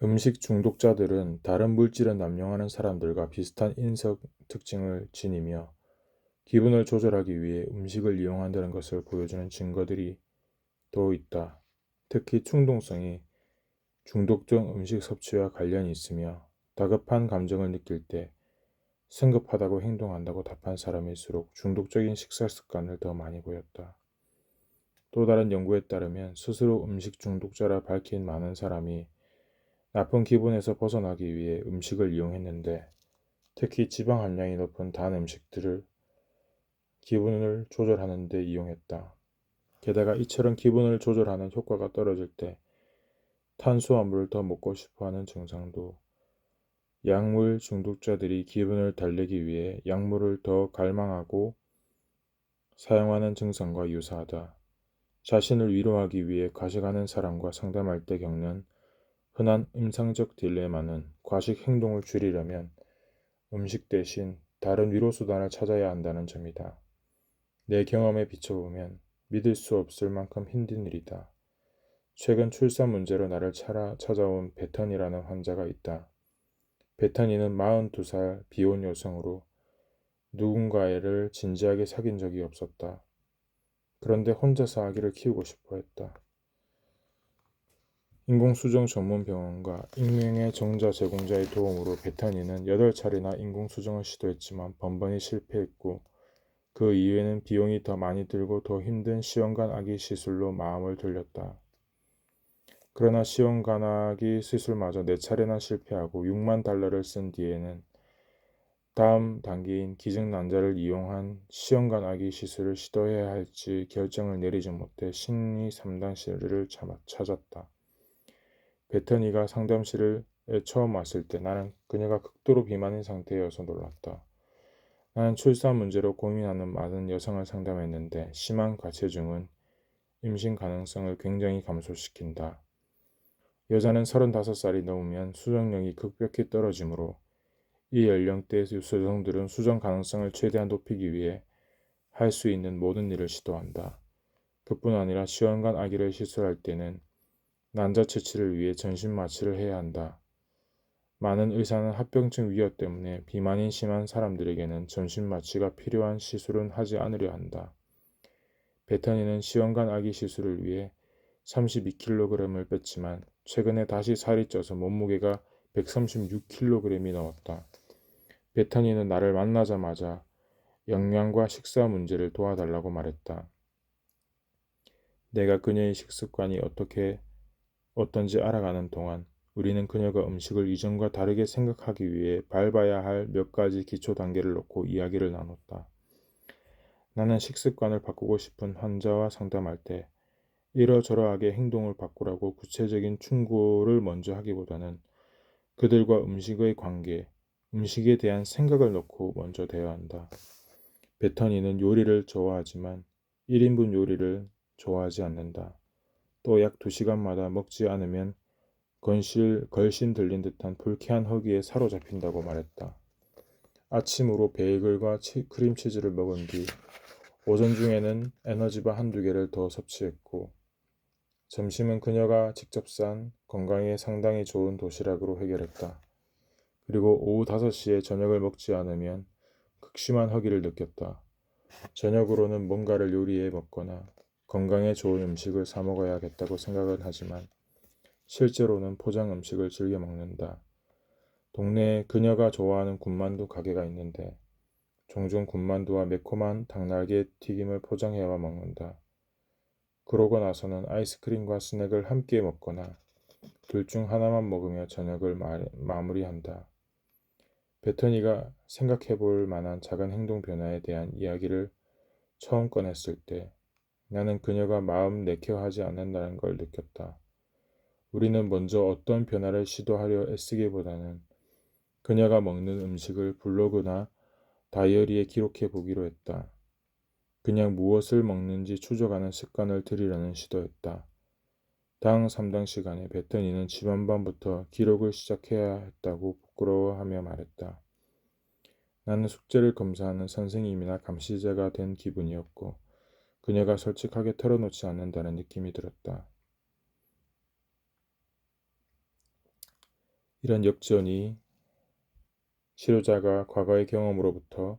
음식 중독자들은 다른 물질을 남용하는 사람들과 비슷한 인성 특징을 지니며 기분을 조절하기 위해 음식을 이용한다는 것을 보여주는 증거들이 또 있다. 특히 충동성이 중독적 음식 섭취와 관련이 있으며 다급한 감정을 느낄 때 성급하다고 행동한다고 답한 사람일수록 중독적인 식사 습관을 더 많이 보였다. 또 다른 연구에 따르면 스스로 음식 중독자라 밝힌 많은 사람이 나쁜 기분에서 벗어나기 위해 음식을 이용했는데 특히 지방 함량이 높은 단 음식들을 기분을 조절하는 데 이용했다. 게다가 이처럼 기분을 조절하는 효과가 떨어질 때 탄수화물을 더 먹고 싶어 하는 증상도 약물 중독자들이 기분을 달래기 위해 약물을 더 갈망하고 사용하는 증상과 유사하다. 자신을 위로하기 위해 과식하는 사람과 상담할 때 겪는 흔한 임상적 딜레마는 과식 행동을 줄이려면 음식 대신 다른 위로 수단을 찾아야 한다는 점이다. 내 경험에 비춰보면 믿을 수 없을 만큼 힘든 일이다. 최근 출산 문제로 나를 찾아온 베턴이라는 환자가 있다. 베턴이는 42살 비혼 여성으로 누군가를 진지하게 사귄 적이 없었다. 그런데 혼자서 아기를 키우고 싶어 했다. 인공수정 전문 병원과 익명의 정자 제공자의 도움으로 베타니는 8차례나 인공수정을 시도했지만 번번이 실패했고 그 이후에는 비용이 더 많이 들고 더 힘든 시원간 아기 시술로 마음을 돌렸다. 그러나 시원간 아기 시술마저 4차례나 실패하고 6만 달러를 쓴 뒤에는 다음 단계인 기증 난자를 이용한 시험관 아기 시술을 시도해야 할지 결정을 내리지 못해 심리 상담실을 찾았다. 베터니가 상담실에 처음 왔을 때 나는 그녀가 극도로 비만인 상태여서 놀랐다. 나는 출산 문제로 고민하는 많은 여성을 상담했는데 심한 과체중은 임신 가능성을 굉장히 감소시킨다. 여자는 35살이 넘으면 수정력이 급격히 떨어지므로 이 연령대의 여성들은 수정 가능성을 최대한 높이기 위해 할 수 있는 모든 일을 시도한다. 그뿐 아니라 시원간 아기를 시술할 때는 난자 채취를 위해 전신 마취를 해야 한다. 많은 의사는 합병증 위험 때문에 비만이 심한 사람들에게는 전신 마취가 필요한 시술은 하지 않으려 한다. 베타니는 시원간 아기 시술을 위해 32kg을 뺐지만 최근에 다시 살이 쪄서 몸무게가 136kg이 넘었다. 베타니는 나를 만나자마자 영양과 식사 문제를 도와달라고 말했다. 내가 그녀의 식습관이 어떻게 어떤지 알아가는 동안 우리는 그녀가 음식을 이전과 다르게 생각하기 위해 밟아야 할 몇 가지 기초 단계를 놓고 이야기를 나눴다. 나는 식습관을 바꾸고 싶은 환자와 상담할 때 이러저러하게 행동을 바꾸라고 구체적인 충고를 먼저 하기보다는 그들과 음식의 관계, 음식에 대한 생각을 놓고 먼저 대화한다. 베터니는 요리를 좋아하지만 1인분 요리를 좋아하지 않는다. 또약 2시간마다 먹지 않으면 건실, 걸신 들린 듯한 불쾌한 허기에 사로잡힌다고 말했다. 아침으로 베이글과 치, 크림치즈를 먹은 뒤 오전 중에는 에너지바 한두 개를 더 섭취했고 점심은 그녀가 직접 싼 건강에 상당히 좋은 도시락으로 해결했다. 그리고 오후 5시에 저녁을 먹지 않으면 극심한 허기를 느꼈다. 저녁으로는 뭔가를 요리해 먹거나 건강에 좋은 음식을 사 먹어야겠다고 생각은 하지만 실제로는 포장 음식을 즐겨 먹는다. 동네에 그녀가 좋아하는 군만두 가게가 있는데 종종 군만두와 매콤한 닭날개 튀김을 포장해와 먹는다. 그러고 나서는 아이스크림과 스낵을 함께 먹거나 둘 중 하나만 먹으며 저녁을 마, 마무리한다. 베터니가 생각해 볼 만한 작은 행동 변화에 대한 이야기를 처음 꺼냈을 때 나는 그녀가 마음 내켜 하지 않는다는 걸 느꼈다. 우리는 먼저 어떤 변화를 시도하려 애쓰기보다는 그녀가 먹는 음식을 블로그나 다이어리에 기록해 보기로 했다. 그냥 무엇을 먹는지 추적하는 습관을 들이려는 시도였다. 당 3당 시간에 베터니는 지난밤부터 기록을 시작해야 했다고 부끄러워하며 말했다. 나는 숙제를 검사하는 선생님이나 감시자가 된 기분이었고 그녀가 솔직하게 털어놓지 않는다는 느낌이 들었다. 이런 역전이 치료자가 과거의 경험으로부터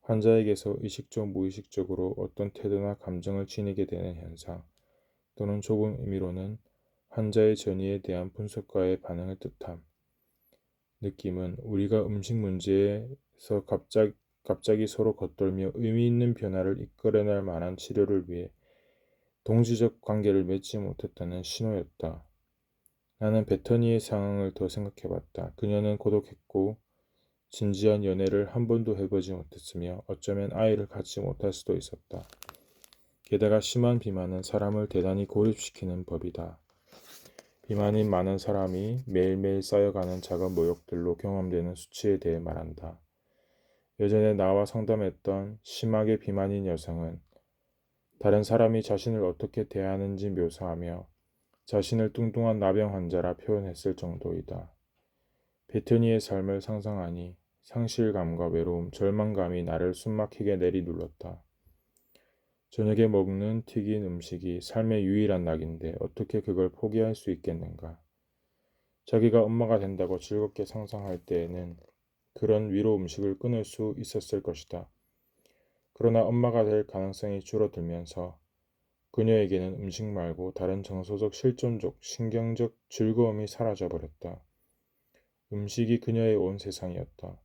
환자에게서 의식적 무의식적으로 어떤 태도나 감정을 지니게 되는 현상 또는 좁은 의미로는 환자의 전이에 대한 분석과의 반응을 뜻함. 느낌은 우리가 음식 문제에서 갑자기, 갑자기 서로 겉돌며 의미 있는 변화를 이끌어낼 만한 치료를 위해 동지적 관계를 맺지 못했다는 신호였다. 나는 베터니의 상황을 더 생각해봤다. 그녀는 고독했고 진지한 연애를 한 번도 해보지 못했으며 어쩌면 아이를 갖지 못할 수도 있었다. 게다가 심한 비만은 사람을 대단히 고립시키는 법이다. 비만인 많은 사람이 매일매일 쌓여가는 작은 모욕들로 경험되는 수치에 대해 말한다. 예전에 나와 상담했던 심하게 비만인 여성은 다른 사람이 자신을 어떻게 대하는지 묘사하며 자신을 뚱뚱한 나병 환자라 표현했을 정도이다. 베트니의 삶을 상상하니 상실감과 외로움, 절망감이 나를 숨막히게 내리눌렀다. 저녁에 먹는 튀긴 음식이 삶의 유일한 낙인데 어떻게 그걸 포기할 수 있겠는가? 자기가 엄마가 된다고 즐겁게 상상할 때에는 그런 위로 음식을 끊을 수 있었을 것이다. 그러나 엄마가 될 가능성이 줄어들면서 그녀에게는 음식 말고 다른 정서적 실존적 신경적 즐거움이 사라져 버렸다. 음식이 그녀의 온 세상이었다.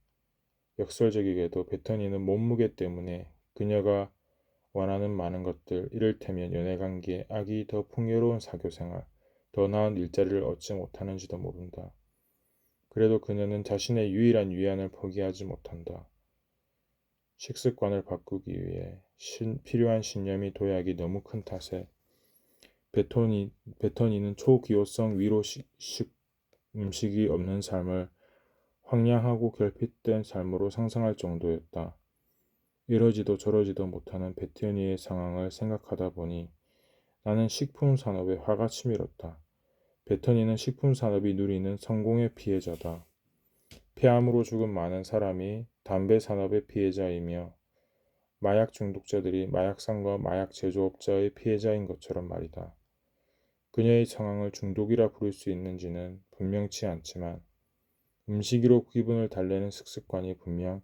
역설적이게도 베터니는 몸무게 때문에 그녀가 원하는 많은 것들, 이를테면 연애관계, 아기, 더 풍요로운 사교생활, 더 나은 일자리를 얻지 못하는지도 모른다. 그래도 그녀는 자신의 유일한 위안을 포기하지 못한다. 식습관을 바꾸기 위해 신, 필요한 신념이 도약이 너무 큰 탓에 베토니, 베토니는 초기호성 위로 식, 식, 음식이 없는 삶을 황량하고 결핍된 삶으로 상상할 정도였다. 이러지도 저러지도 못하는 베티니의 상황을 생각하다 보니 나는 식품 산업에 화가 치밀었다. 베터니는 식품 산업이 누리는 성공의 피해자다. 폐암으로 죽은 많은 사람이 담배 산업의 피해자이며 마약 중독자들이 마약상과 마약 제조업자의 피해자인 것처럼 말이다. 그녀의 상황을 중독이라 부를 수 있는지는 분명치 않지만 음식으로 기분을 달래는 습습관이 분명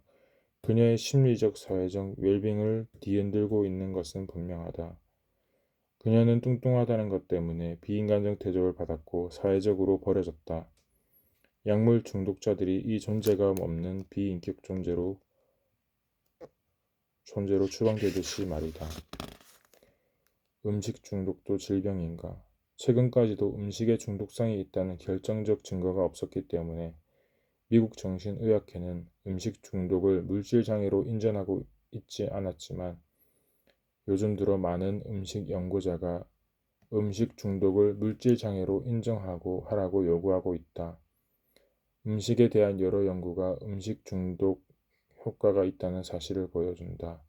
그녀의 심리적 사회적 웰빙을 뒤흔들고 있는 것은 분명하다. 그녀는 뚱뚱하다는 것 때문에 비인간적 대접을 받았고 사회적으로 버려졌다. 약물 중독자들이 이 존재감 없는 비인격 존재로 존재로 추방되듯이 말이다. 음식 중독도 질병인가? 최근까지도 음식에 중독성이 있다는 결정적 증거가 없었기 때문에 미국 정신의학회는 음식 중독을 물질 장애로 인정하고 있지 않았지만 요즘 들어 많은 음식 연구자가 음식 중독을 물질 장애로 인정하고 하라고 요구하고 있다. 음식에 대한 여러 연구가 음식 중독 효과가 있다는 사실을 보여준다.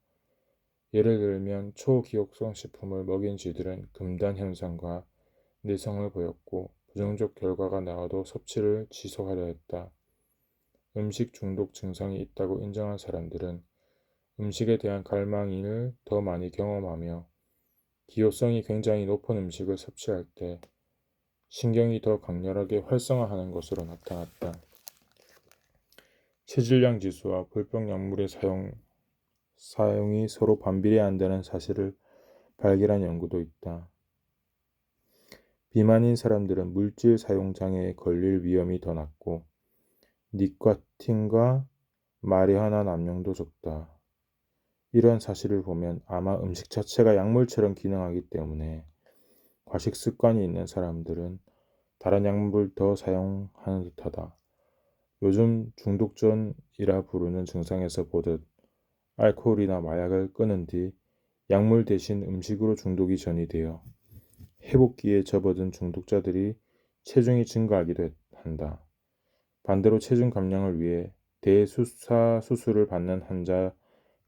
예를 들면 초기억성 식품을 먹인 쥐들은 금단 현상과 내성을 보였고 부정적 결과가 나와도 섭취를 지속하려 했다. 음식 중독 증상이 있다고 인정한 사람들은 음식에 대한 갈망을 더 많이 경험하며 기호성이 굉장히 높은 음식을 섭취할 때 신경이 더 강렬하게 활성화하는 것으로 나타났다. 체질량 지수와 불법 약물의 사용, 사용이 서로 반비례한다는 사실을 발견한 연구도 있다. 비만인 사람들은 물질 사용 장애에 걸릴 위험이 더 낮고 니코틴과 마리화나 남용도 적다. 이런 사실을 보면 아마 음식 자체가 약물처럼 기능하기 때문에 과식 습관이 있는 사람들은 다른 약물을 더 사용하는 듯하다. 요즘 중독전이라 부르는 증상에서 보듯 알코올이나 마약을 끊은 뒤 약물 대신 음식으로 중독이 전이 되어 회복기에 접어든 중독자들이 체중이 증가하기도 한다. 반대로 체중 감량을 위해 대수사 수술을 받는 환자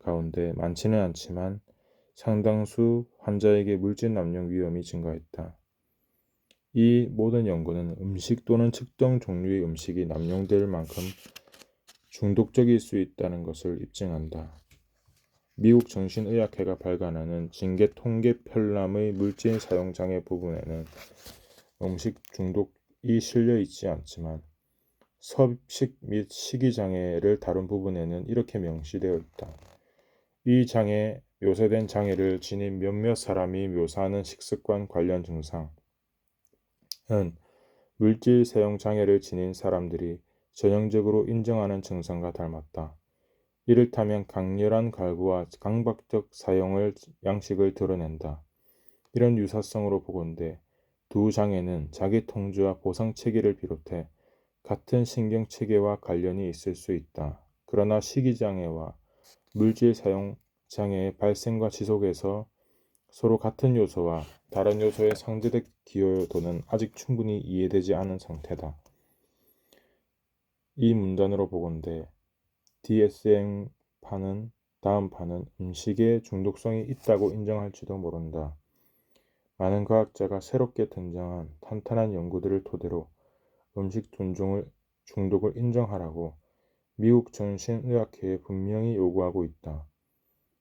가운데 많지는 않지만 상당수 환자에게 물질 남용 위험이 증가했다. 이 모든 연구는 음식 또는 특정 종류의 음식이 남용될 만큼 중독적일 수 있다는 것을 입증한다. 미국 정신의학회가 발간하는 징계 통계 편람의 물질 사용 장애 부분에는 음식 중독이 실려 있지 않지만 섭식 및 식이 장애를 다룬 부분에는 이렇게 명시되어 있다. 이 장애, 묘사된 장애를 지닌 몇몇 사람이 묘사하는 식습관 관련 증상은 물질 사용 장애를 지닌 사람들이 전형적으로 인정하는 증상과 닮았다. 이를테면 강렬한 갈구와 강박적 사용을 양식을 드러낸다. 이런 유사성으로 보건대 두 장애는 자기 통제와 보상 체계를 비롯해 같은 신경 체계와 관련이 있을 수 있다. 그러나 식이 장애와 물질 사용 장애의 발생과 지속에서 서로 같은 요소와 다른 요소의 상대적 기여도는 아직 충분히 이해되지 않은 상태다. 이 문단으로 보건대 DSM-파는 다음 파는 음식에 중독성이 있다고 인정할지도 모른다. 많은 과학자가 새롭게 등장한 탄탄한 연구들을 토대로 음식 중독을, 중독을 인정하라고 미국 정신의학회에 분명히 요구하고 있다.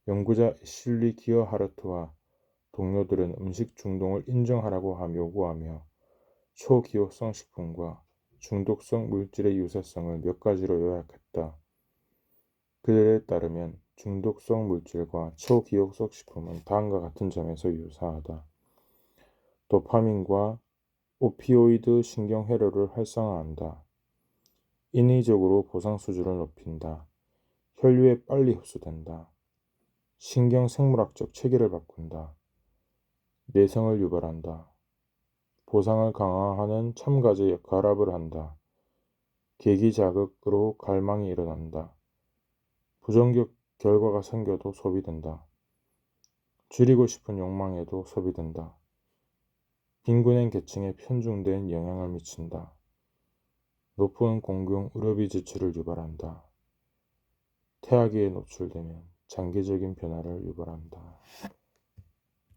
연구자 애슐리 기어 하르트와 동료들은 음식 중독을 인정하라고 요구하며 초기호성 식품과 중독성 물질의 유사성을 몇 가지로 요약했다. 그들에 따르면 중독성 물질과 초기호성 식품은 다음과 같은 점에서 유사하다. 도파민과 오피오이드 신경회로를 활성화한다. 인위적으로 보상 수준을 높인다. 혈류에 빨리 흡수된다. 신경 생물학적 체계를 바꾼다. 내성을 유발한다. 보상을 강화하는 첨가제 결합을 한다. 계기 자극으로 갈망이 일어난다. 부정적 결과가 생겨도 소비된다. 줄이고 싶은 욕망에도 소비된다. 빈곤한 계층에 편중된 영향을 미친다. 높은 공경 의료비 지출을 유발한다. 태아기에 노출되면 장기적인 변화를 유발한다.